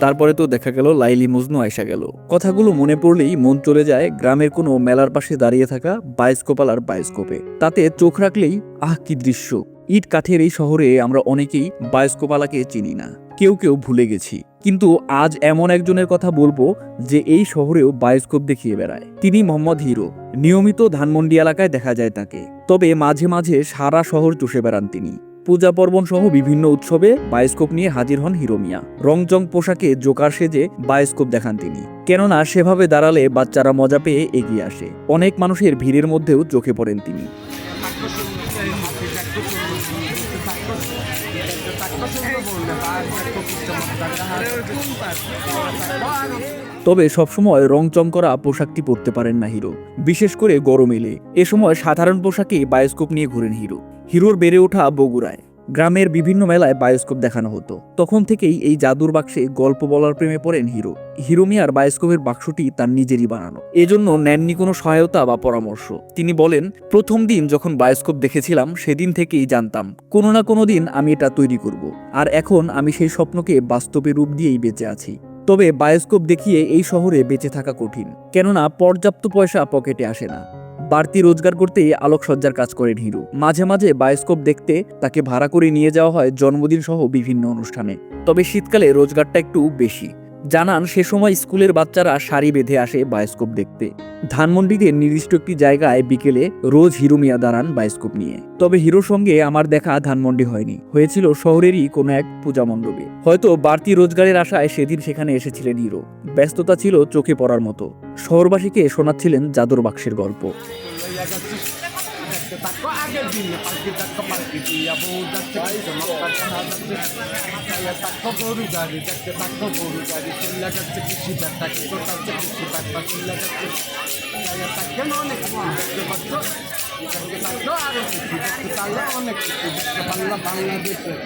তারপরে তো দেখা গেল লাইলি মজনু আয়সা গেল। কথাগুলো মনে পড়লেই মন চলে যায় গ্রামের কোনো মেলার পাশে দাঁড়িয়ে থাকা বায়োস্কোপালার বায়োস্কোপে তাতে চোখ রাখলেই, আহ, কি দৃশ্য! ইট কাঠের এই শহরে আমরা অনেকেই বায়োস্কোপালাকে চিনি না। কেউ কেউ ভুলে গেছি। কিন্তু আজ এমন একজনের কথা বলব যে এই শহরেও বায়োস্কোপ দেখিয়ে বেড়ায়। তিনি মোহাম্মদ হিরো। নিয়মিত ধানমন্ডি এলাকায় দেখা যায় তাকে। তবে মাঝে মাঝে সারা শহর চষে বেড়ান তিনি। পূজা পার্বণ সহ বিভিন্ন উৎসবে বায়োস্কোপ নিয়ে হাজির হন হিরো মিয়া পোশাকে জোকার সেজে বায়োস্কোপ দেখান তিনি। কেননা সেভাবে দাঁড়ালে বাচ্চারা মজা পেয়ে এগিয়ে আসে। অনেক মানুষের ভিড়ের মধ্যেও চোখে পড়েন তিনি। তবে সবসময় রংচং করা পোশাকটি পরতে পারেন না হিরো। বিশেষ করে গরম এলে এ সময় সাধারণ পোশাকে বায়োস্কোপ নিয়ে ঘুরেন হিরো। হিরোর বেড়ে ওঠা বগুড়ায়। গ্রামের বিভিন্ন মেলায় বায়োস্কোপ দেখানো হতো। তখন থেকেই এই জাদুর বাক্সে গল্প বলার প্রেমে পড়েন হিরো। হিরো মিয়ার বায়োস্কোপের বাক্সটি তার নিজেরই বানানো। এজন্য নেননি কোনো সহায়তা বা পরামর্শ। তিনি বলেন, প্রথম দিন যখন বায়োস্কোপ দেখেছিলাম, সেদিন থেকেই জানতাম, কোনো না কোনো দিন আমি এটা তৈরি করব। আর এখন আমি সেই স্বপ্নকে বাস্তবে রূপ দিয়েই বেঁচে আছি। তবে বায়োস্কোপ দেখিয়ে এই শহরে বেঁচে থাকা কঠিন। কেননা পর্যাপ্ত পয়সা পকেটে আসে না। বাড়তি রোজগার করতে আলোকসজ্জার কাজ করেন হিরু। মাঝে মাঝে বায়োস্কোপ দেখতে তাকে ভাড়া করে নিয়ে যাওয়া হয় জন্মদিন সহ বিভিন্ন অনুষ্ঠানে। তবে শীতকালে রোজগারটা একটু বেশি। জানান, সে সময় স্কুলের বাচ্চারা সারি বেঁধে আসে বায়োস্কোপ দেখতে। ধানমন্ডিতে নির্দিষ্ট একটি জায়গায় বিকেলে রোজ হিরো মিয়া দাঁড়ান বায়োস্কোপ নিয়ে। তবে হিরোর সঙ্গে আমার দেখা ধানমন্ডি হয়নি। হয়েছিল শহরেরই কোনো এক পূজা মণ্ডপে। হয়তো বাড়তি রোজগারের আশায় সেদিন সেখানে এসেছিলেন হিরো। ব্যস্ততা ছিল চোখে পড়ার মতো। শহরবাসীকে শোনাচ্ছিলেন জাদুর বাক্সের গল্প। থাকো আগের দিনে পালকি থাকো পালকি দিয়া বউ যাচ্ছে থাকো গরু গাড়ি দেখতে থাকো গরু গাড়ি চলে যাচ্ছে কৃষি ব্যাগটা কি করতে কৃষি ব্যাগটা চলে যাচ্ছে থাকো অনেক দেখতে পাচ্ছ দেখতে থাকো আরও কিছু দেখতে পারলে অনেক কিছু দেখতে পারলে বাংলাদেশের